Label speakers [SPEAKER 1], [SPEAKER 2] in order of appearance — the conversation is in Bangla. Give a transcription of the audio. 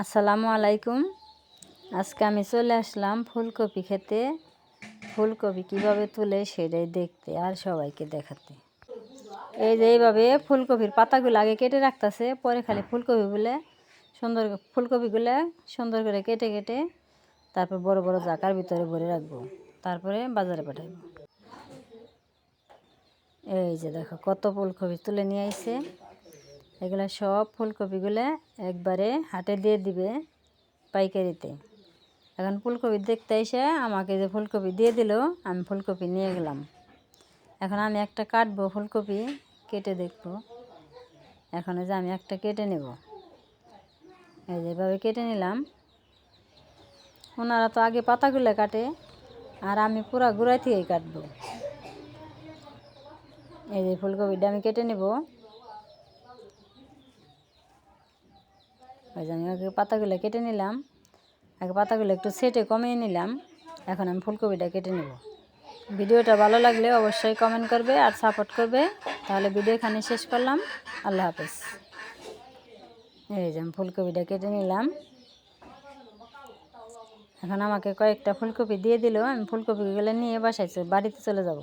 [SPEAKER 1] আসসালামু আলাইকুম। আজকে আমি চলে আসলাম ফুলকপি খেতে। ফুলকপি কীভাবে তুলে সেটাই দেখতে আর সবাইকে দেখাতে। এই যে এইভাবে ফুলকপির পাতাগুলো আগে কেটে রাখতেছে, পরে খালি ফুলকপিগুলো সুন্দর ফুলকপিগুলো সুন্দর করে কেটে কেটে তারপর বড় বড় জাকার ভিতরে ভরে রাখব। তারপরে বাজারে পাঠাবো। এই যে দেখো কত ফুলকপি তুলে নিয়ে আইছে। এগুলো সব ফুলকপিগুলো একবারে হাটে দিয়ে দিবে পাইকারিতে। এখন ফুলকপি দেখতে এসে আমাকে যে ফুলকপি দিয়ে দিল, আমি ফুলকপি নিয়ে গেলাম। এখন আমি একটা কাটবো ফুলকপি, কেটে দেখব। এখন যে আমি একটা কেটে নেব। এই যেভাবে কেটে নিলাম। ওনারা তো আগে পাতাগুলো কাটে, আর আমি পুরা গুঁড়াই থেকেই কাটবো। এই যে ফুলকপিটা আমি কেটে নেব। ওই যে আমি আগে পাতাগুলো কেটে নিলাম। আগে পাতাগুলো একটু সেটে কমিয়ে নিলাম। এখন আমি ফুলকপিটা কেটে নেব। ভিডিওটা ভালো লাগলে অবশ্যই কমেন্ট করবে আর সাপোর্ট করবে। তাহলে ভিডিও এখানে শেষ করলাম। আল্লাহ হাফেজ। এই যে আমি ফুলকপিটা কেটে নিলাম। এখন আমাকে কয়েকটা ফুলকপি দিয়ে দিল। আমি ফুলকপিগুলো নিয়ে বাসায় বাড়িতে চলে যাব।